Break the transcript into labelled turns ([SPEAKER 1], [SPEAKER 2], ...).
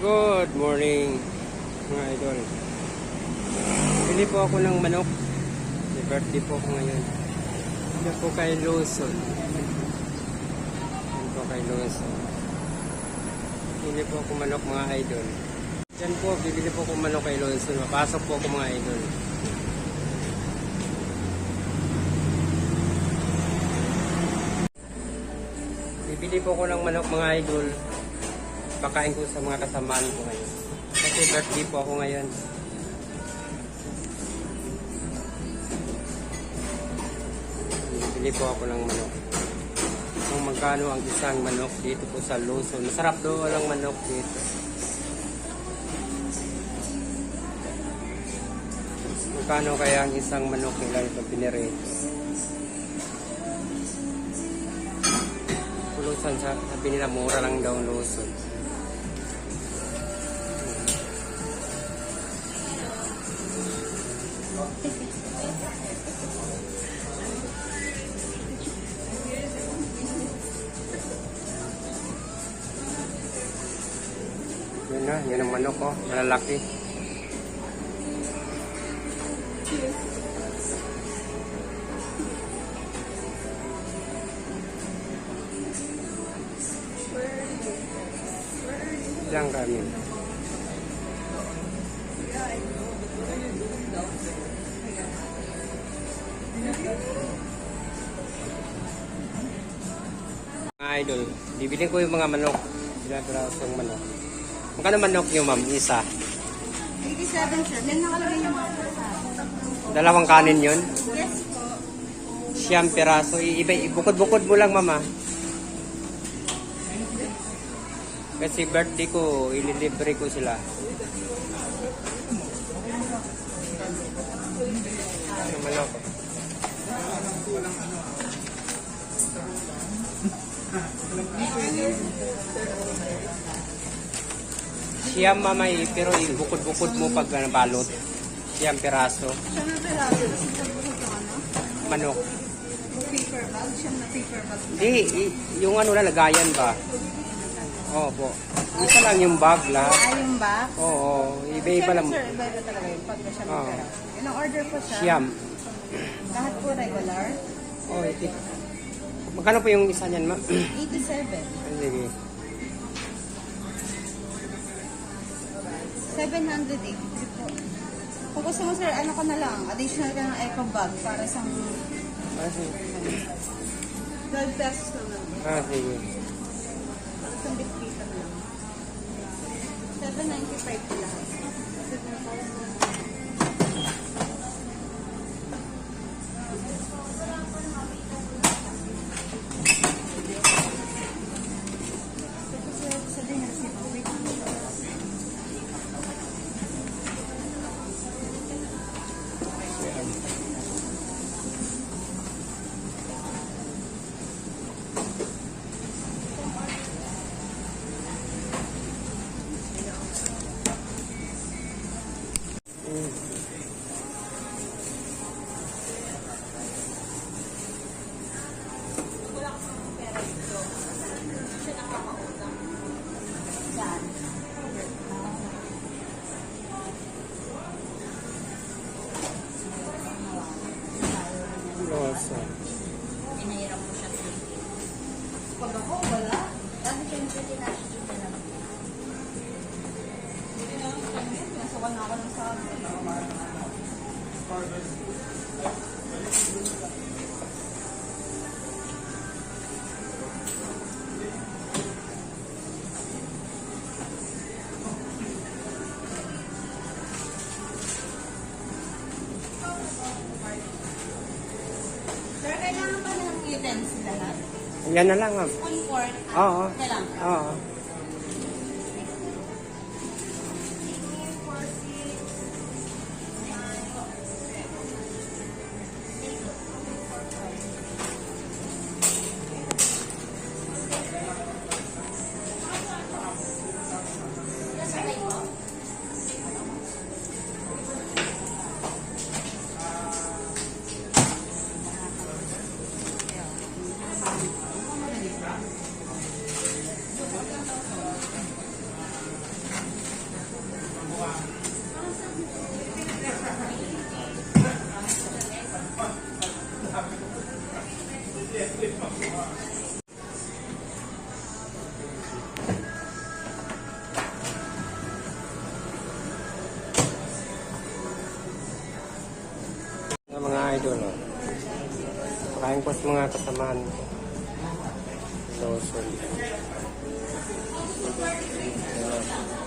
[SPEAKER 1] Good morning mga idol. Bili po ako ng manok. May birthday po ako ngayon. Ito po kay Lawson. Ito po kay Lawson. Bili po ako manok mga idol. Yan po, bibili po ako manok kay Lawson. Mapasok po ako mga idol. Bibili po ako ng manok mga idol. Pakain ko sa mga kasamaan ko ngayon. Kasi birthday po ako ngayon. Bibili po ako ng manok. Kung magkano ang isang manok dito po sa Luzon. Masarap daw walang manok dito. Magkano kaya ang isang manok nila ito pinirito? Luzon, sa- sabi nila mura lang daw ang Luzon. Yun na, yun ang manok ko, malalaki. Ilang kami? Mga idol, bibili ko yung mga manok. Pinapirasong manok. Magkano manok nyo, ma'am? Isa.
[SPEAKER 2] 87 sir. Then nakalagay yung mga
[SPEAKER 1] Dalawang kanin yun.
[SPEAKER 2] Yes po.
[SPEAKER 1] Siyam piraso. Iba, bukod-bukod mo lang, mama. Kasi birthday ko, ililibre ko sila. Siyam mama, eh, pero bukod-bukod mo pag ano, balot. Siyam piraso.
[SPEAKER 2] Siya na peraso. Siya na yung ano?
[SPEAKER 1] Manok.
[SPEAKER 2] Paper bag. Siya na paper bag.
[SPEAKER 1] Di, yung ano na lagayan ba? Opo. Isa lang yung bag lahat.
[SPEAKER 2] Ah, yung box.
[SPEAKER 1] Oo, iba-iba lang.
[SPEAKER 2] Sir, iba-iba talaga yung pag na siya
[SPEAKER 1] Oo.
[SPEAKER 2] may peraso. Ilang order po siya?
[SPEAKER 1] Siyam.
[SPEAKER 2] Lahat po regular.
[SPEAKER 1] Oh, iti. Magkano po yung isa niyan, ma?
[SPEAKER 2] 87.
[SPEAKER 1] Sige.
[SPEAKER 2] 780 po. Kung gusto mo sir, ano ka na lang, additional ka ng eco bag para sa
[SPEAKER 1] Ah, sige.
[SPEAKER 2] 12 pesos na lang.
[SPEAKER 1] Ah, sige.
[SPEAKER 2] Para sa bitbitan lang. 795 po lahat.
[SPEAKER 1] Mm.
[SPEAKER 2] Kailangan pa ng utensil lahat?
[SPEAKER 1] Yan na lang, ma'am.
[SPEAKER 2] On fork.
[SPEAKER 1] Oo.
[SPEAKER 2] Kailangan.
[SPEAKER 1] Oo. Idol. Oh. Pakain ko sa mga kasamahan ko. Lawson. Ayan.